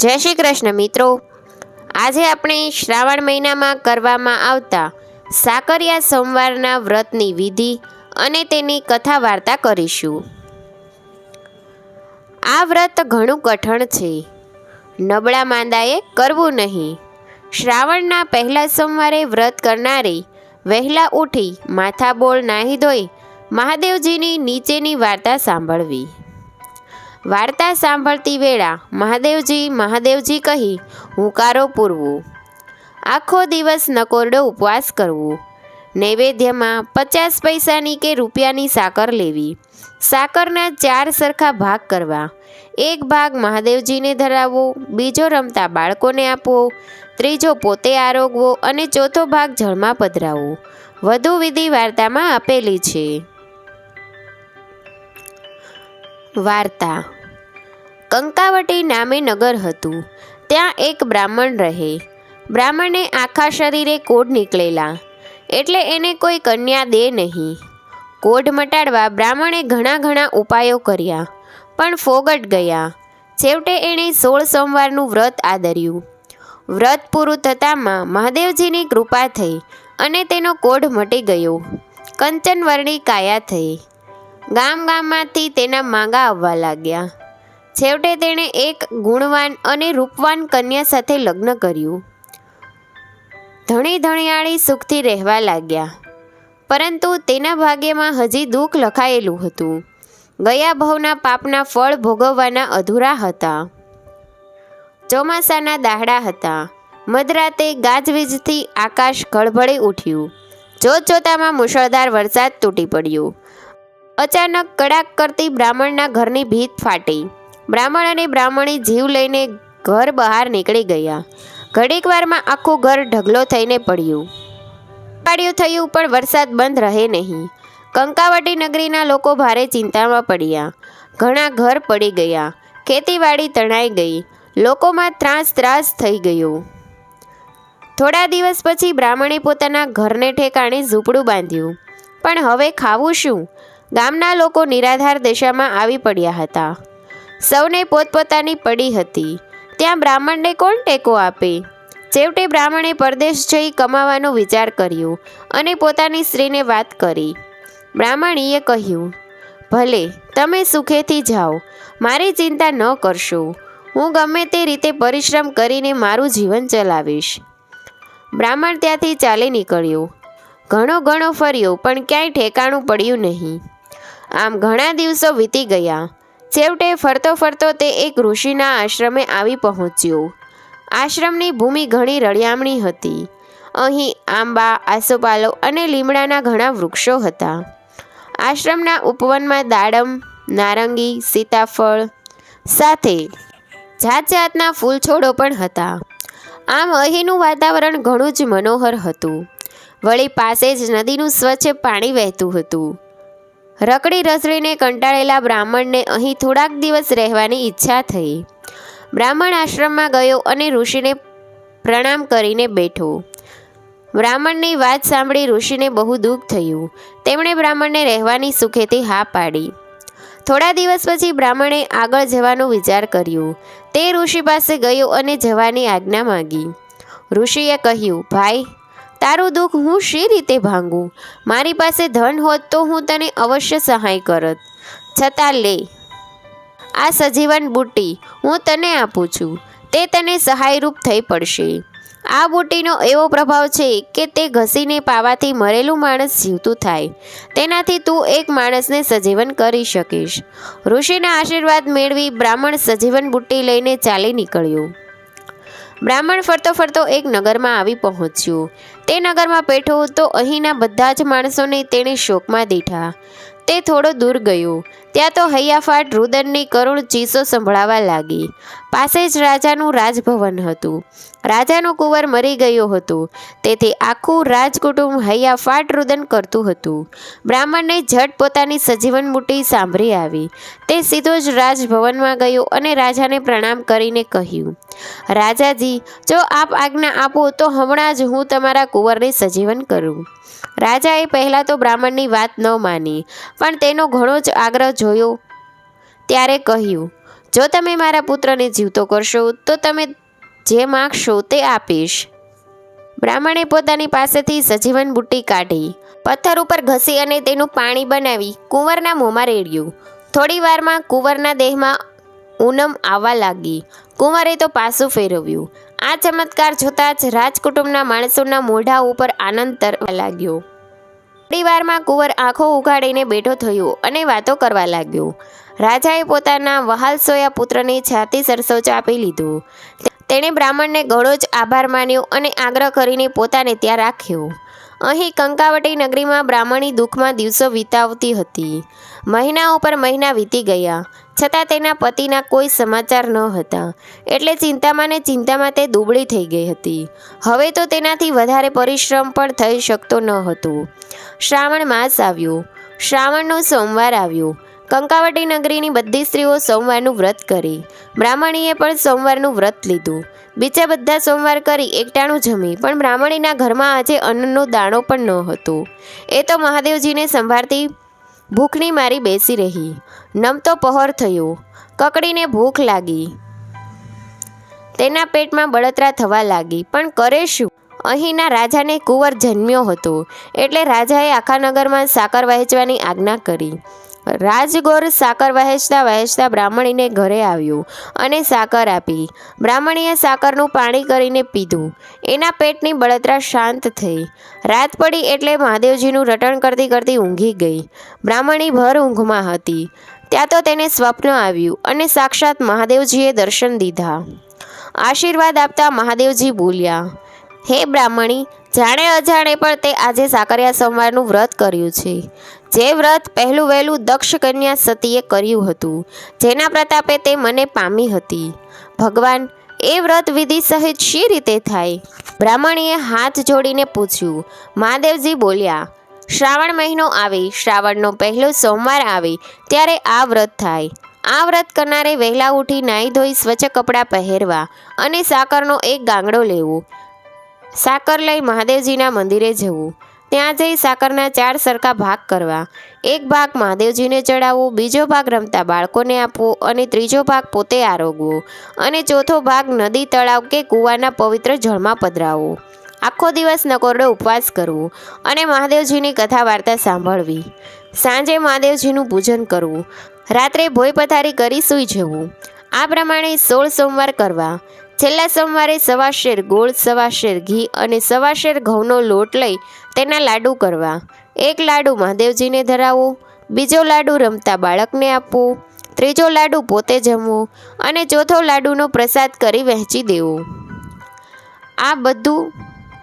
જય શ્રી કૃષ્ણ મિત્રો. આજે આપણે શ્રાવણ મહિનામાં કરવામાં આવતા સાકરિયા સોમવારના વ્રતની વિધિ અને તેની કથા વાર્તા કરીશું. આ વ્રત ઘણું કઠણ છે. નબળા માંદાએ કરવું નહીં. શ્રાવણના પહેલા સોમવારે વ્રત કરનારે વહેલા ઉઠી માથાબોળ નાહી ધોઈ મહાદેવજીની નીચેની વાર્તા સાંભળવી. વાર્તા સાંભળતી વેળા મહાદેવજી મહાદેવજી કહી, હુંકારો પૂરવું. આખો દિવસ નકોરડો ઉપવાસ કરવો. નૈવેદ્યમાં પચાસ પૈસાની કે રૂપિયાની સાકર લેવી. સાકરના ચાર સરખા ભાગ કરવા. એક ભાગ મહાદેવજીને ધરાવવો, બીજો રમતા બાળકોને આપવો, ત્રીજો પોતે આરોગવો અને ચોથો ભાગ જળમાં પધરાવવો. વધુ વિધિ વાર્તામાં આપેલી છે. વાર્તા. કંકાવટી નામે નગર હતું. ત્યાં એક બ્રાહ્મણ રહે. બ્રાહ્મણને આખા શરીરે કોઢ નીકળેલા. એટલે એને કોઈ કન્યા દે નહીં. કોઢ મટાડવા બ્રાહ્મણે ઘણા ઘણા ઉપાયો કર્યા, પણ ફોગટ ગયા. છેવટે એણે સોળ સોમવારનું વ્રત આદર્યું. વ્રત પૂરું થતાંમાં મહાદેવજીની કૃપા થઈ અને તેનો કોઢ મટી ગયો. કંચનવર્ણી કાયા થઈ. ગામ ગામમાંથી તેના માંગા આવવા લાગ્યા. છેવટે તેણે એક ગુણવાન અને રૂપવાન કન્યા સાથે લગ્ન કર્યું. ધણી ધણિયાળી સુખથી રહેવા લાગ્યા. પરંતુ તેના ભાગ્યમાં હજી દુઃખ લખાયેલું હતું. ગયા ભવના પાપના ફળ ભોગવવાના અધૂરા હતા. ચોમાસાના દાહડા હતા. મધરાતે ગાજવીજથી આકાશ ગળભળી ઉઠ્યું. જોત જોતામાં મુશળધાર વરસાદ તૂટી પડ્યો. અચાનક કડાક કરતી બ્રાહ્મણના ઘરની ભીત ફાટી. બ્રાહ્મણ અને બ્રાહ્મણી જીવ લઈને ઘર બહાર નીકળી ગયા. ઘડીક વારમાં આખું ઘર ઢગલો થઈને પડ્યું. પાડ્યું થયું, પણ વરસાદ બંધ રહે નહીં. કંકાવટી નગરીના લોકો ભારે ચિંતામાં પડ્યા. ઘણા ઘર પડી ગયા. ખેતીવાડી તણાઈ ગઈ. લોકોમાં ત્રાસ ત્રાસ થઈ ગયો. થોડા દિવસ પછી બ્રાહ્મણે પોતાના ઘરને ઠેકાણે ઝૂંપડું બાંધ્યું. પણ હવે ખાવું શું? ગામના લોકો નિરાધાર દશામાં આવી પડ્યા હતા. સૌને પોતપોતાની પડી હતી. ત્યાં બ્રાહ્મણને કોણ ટેકો આપે? છેવટે બ્રાહ્મણે પરદેશ જઈ કમાવાનો વિચાર કર્યો અને પોતાની સ્ત્રીને વાત કરી. બ્રાહ્મણીએ કહ્યું, ભલે, તમે સુખેથી જાઓ. મારી ચિંતા ન કરશો. હું ગમે તે રીતે પરિશ્રમ કરીને મારું જીવન ચલાવીશ. બ્રાહ્મણ ત્યાંથી ચાલી નીકળ્યો. ઘણો ઘણો ફર્યો, પણ ક્યાંય ઠેકાણું પડ્યું નહીં. આમ ઘણા દિવસો વીતી ગયા. છેવટે ફરતો ફરતો તે એક ઋષિના આશ્રમે આવી પહોંચ્યો. આશ્રમની ભૂમિ ઘણી રળિયામણી હતી. અહીં આંબા, આસોપાલો અને લીમડાના ઘણા વૃક્ષો હતા. આશ્રમના ઉપવનમાં દાડમ, નારંગી, સીતાફળ સાથે જાત જાતના ફૂલ પણ હતા. આમ અહીંનું વાતાવરણ ઘણું જ મનોહર હતું. વળી પાસે જ નદીનું સ્વચ્છ પાણી વહેતું હતું. રકડી રસડીને કંટાળેલા બ્રાહ્મણને અહીં થોડાક દિવસ રહેવાની ઈચ્છા થઈ. બ્રાહ્મણ આશ્રમમાં ગયો અને ઋષિને પ્રણામ કરીને બેઠો. બ્રાહ્મણની વાત સાંભળી ઋષિને બહુ દુઃખ થયું. તેમણે બ્રાહ્મણને રહેવાની સુખેથી હા પાડી. થોડા દિવસ પછી બ્રાહ્મણે આગળ જવાનો વિચાર કર્યો. તે ઋષિ પાસે ગયો અને જવાની આજ્ઞા માગી. ઋષિએ કહ્યું, ભાઈ તારું દુઃખ હું શી રીતે ભાંગું? મારી પાસે ધન હોત તો હું તને અવશ્ય સહાય કરત. છતાં લે, આ સજીવન બુટ્ટી હું તને આપું છું. તે તને સહાયરૂપ થઈ પડશે. આ બુટ્ટીનો એવો પ્રભાવ છે કે તે ઘસીને પાવાથી મરેલું માણસ જીવતું થાય. તેનાથી તું એક માણસને સજીવન કરી શકીશ. ઋષિના આશીર્વાદ મેળવી બ્રાહ્મણ સજીવન બુટ્ટી લઈને ચાલી નીકળ્યો. બ્રાહ્મણ ફરતો ફરતો એક નગરમાં આવી પહોંચ્યો. તે નગરમાં બેઠો તો અહીંના બધા જ માણસોને તેણે શોકમાં દીઠા. તે થોડો દૂર ગયો. ત્યાં તો હૈયાફાટ રુદનની કરુણ ચીસો સંભળાવા લાગી. પાસે જ રાજાનું રાજભવન હતું. રાજાનું કુંવર મરી ગયો હતો. તેથી આખું રાજકુટુંબ હૈયાફાટ રુદન કરતું હતું. બ્રાહ્મણને ઝટ પોતાની સજીવન મુઠ્ઠી સાંભળી આવી. તે સીધો જ રાજભવનમાં ગયો અને રાજાને પ્રણામ કરીને કહ્યું, રાજાજી, જો આપ આજ્ઞા આપો તો હમણાં જ હું તમારા કુંવરને સજીવન કરું. રાજાએ પહેલાં તો બ્રાહ્મણની વાત ન માની, પણ તેનો ઘણો જ આગ્રહ જોયો. ત્યારે કહ્યું, જો તમે મારા પુત્રને જીવતો કરશો, તો તમે જે માગશો તે આપીશ. બ્રાહ્મણે પોતાની પાસેથી સજીવન બુટ્ટી કાઢી, પથ્થર ઉપર ઘસી અને તેનું પાણી બનાવી કુંવરના મોંમાં રેડ્યું. થોડી વારમાં કુંવરના દેહમાં ઉનમ આવવા લાગી. કુંવરે તો પાસું ફેરવ્યું. આ ચમત્કાર જોતાં જ રાજકુટુંબના માણસોના મોઢા ઉપર આનંદ તરવા લાગ્યો. થોડી વારમાં કુંવર આંખો ઉઘાડીને બેઠો થયો અને વાતો કરવા લાગ્યો. રાજાએ પોતાના વહાલસોયા પુત્રને છાતી સરસોચ આપી લીધો. તેણે બ્રાહ્મણને ઘણો જ આભાર માન્યો અને આગ્રહ કરીને પોતાને ત્યાં રાખ્યો. અહીં કંકાવટી નગરીમાં બ્રાહ્મણી દુઃખમાં દિવસો વિતાવતી હતી. મહિના ઉપર મહિના વીતી ગયા. છતાં તેના પતિના કોઈ સમાચાર ન હતા. એટલે ચિંતામાં ને ચિંતામાં તે દુબળી થઈ ગઈ હતી. હવે તો તેનાથી વધારે પરિશ્રમ પણ થઈ શકતો ન હતો. શ્રાવણ માસ આવ્યો. શ્રાવણનો સોમવાર આવ્યો. કંકાવટી નગરીની બધી સ્ત્રીઓ સોમવારનું વ્રત કરી. બ્રાહ્મણીએ પણ સોમવારનું વ્રત લીધું. બીજા બધા સોમવાર કરી એકટાણું જમી. પણ બ્રાહ્મણીના ઘરમાં આજે અન્નનો દાણો પણ ન હતો. એ તો મહાદેવજીને સંભાળતી ભૂખની મારી બેસી રહી. નમતો પહોર થયો. કકડીને ભૂખ લાગી. તેના પેટમાં બળતરા થવા લાગી. પણ કરે શું? અહીંના રાજાને કુંવર જન્મ્યો હતો. એટલે રાજાએ આખા નગરમાં સાકર વહેંચવાની આજ્ઞા કરી. રાજગોર સાકર વહેંચતા વહેંચતા બ્રાહ્મણીને ઘરે આવ્યું અને સાકર આપી. બ્રાહ્મણીએ સાકરનું પાણી કરીને પીધું. એના પેટની બળતરા શાંત થઈ. રાત પડી એટલે મહાદેવજીનું રટણ કરતી કરતી ઊંઘી ગઈ. બ્રાહ્મણી ભર ઊંઘમાં હતી. ત્યાં તો તેને સ્વપ્ન આવ્યું અને સાક્ષાત મહાદેવજીએ દર્શન દીધા. આશીર્વાદ આપતા મહાદેવજી બોલ્યા, હે બ્રાહ્મણી, જાણે અજાણે પણ તે આજે સાકરિયા સોમવારનું વ્રત કર્યું છે. જે વ્રત પહેલું વહેલું દક્ષ કન્યા સતીએ કર્યું હતું, જેના પ્રતાપે તે મને પામી હતી. ભગવાન, એ વ્રત વિધિ સહિત શી રીતે થાય? બ્રાહ્મણીએ હાથ જોડીને પૂછ્યું. મહાદેવજી બોલ્યા, શ્રાવણ મહિનો આવે, શ્રાવણનો પહેલો સોમવાર આવે, ત્યારે આ વ્રત થાય. આ વ્રત કરનારે વહેલા ઉઠી નાહી ધોઈ સ્વચ્છ કપડાં પહેરવા અને સાકરનો એક ગાંગડો લેવો. સાકર લઈ મહાદેવજીના મંદિરે જવું. ત્યાં જઈ સાકરના ચાર સરખા ભાગ કરવા. એક ભાગ મહાદેવજીને ચડાવવો, બીજો ભાગ રમતા બાળકોને આપવો અને ત્રીજો ભાગ પોતે આરોગવો અને ચોથો ભાગ નદી, તળાવ કે કૂવાના પવિત્ર જળમાં પધરાવવો. આખો દિવસ નકોરડો ઉપવાસ કરવો અને મહાદેવજીની કથા વાર્તા સાંભળવી. સાંજે મહાદેવજીનું પૂજન કરવું. રાત્રે ભોય પથારી કરી સૂઈ જવું. આ પ્રમાણે સોળ સોમવાર કરવા. છેલ્લા સોમવારે સવા શેર ગોળ સવા શેર ઘી અને સવા શેર ઘઉંનો લોટ લઈ તેના લાડુ કરવા. એક લાડુ મહાદેવજીને ધરાવવો બીજો લાડુ રમતા બાળકને આપવો, ત્રીજો લાડુ પોતે જમવો અને ચોથો લાડુનો પ્રસાદ કરી વહેંચી દેવો. આ બધું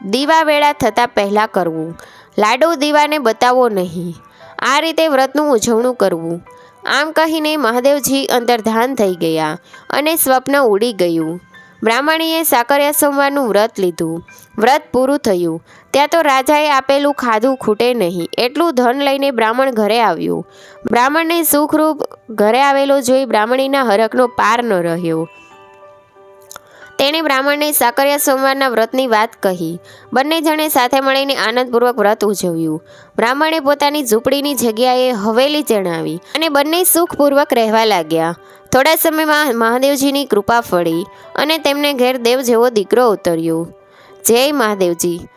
દીવા વેળા થતાં પહેલાં કરવું. લાડુ દીવાને બતાવવો નહીં. આ રીતે વ્રતનું ઉજવણું કરવું. આમ કહીને મહાદેવજી અંતર્ધાન થઈ ગયા અને સ્વપ્ન ઉડી ગયું. બ્રાહ્મણીએ સાકરિયા સોમવારનું વ્રત લીધું. વ્રત પૂરું થયું. ત્યાં તો રાજાએ આપેલું ખાધું ખૂટે નહીં. એટલું ધન લઈને બ્રાહ્મણ ઘરે આવ્યું. બ્રાહ્મણને સુખરૂપ ઘરે આવેલો જોઈ બ્રાહ્મણીના હરકનો પાર ન રહ્યો. તેણે બ્રાહ્મણને સાકરિયા સોમવારના વ્રતની વાત કહી. બંને જણે સાથે મળીને આનંદપૂર્વક વ્રત ઉજવ્યું. બ્રાહ્મણે પોતાની ઝૂંપડીની જગ્યાએ હવેલી જણાવી અને બંને સુખપૂર્વક રહેવા લાગ્યા. થોડા સમયમાં મહાદેવજીની કૃપા ફળી અને તેમને ઘેર દેવ જેવો દીકરો ઉતર્યો. જય મહાદેવજી.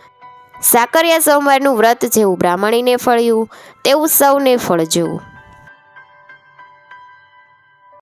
સાકરિયા સોમવારનું વ્રત જેવું બ્રાહ્મણીને ફળ્યું તેવું સૌને ફળજો.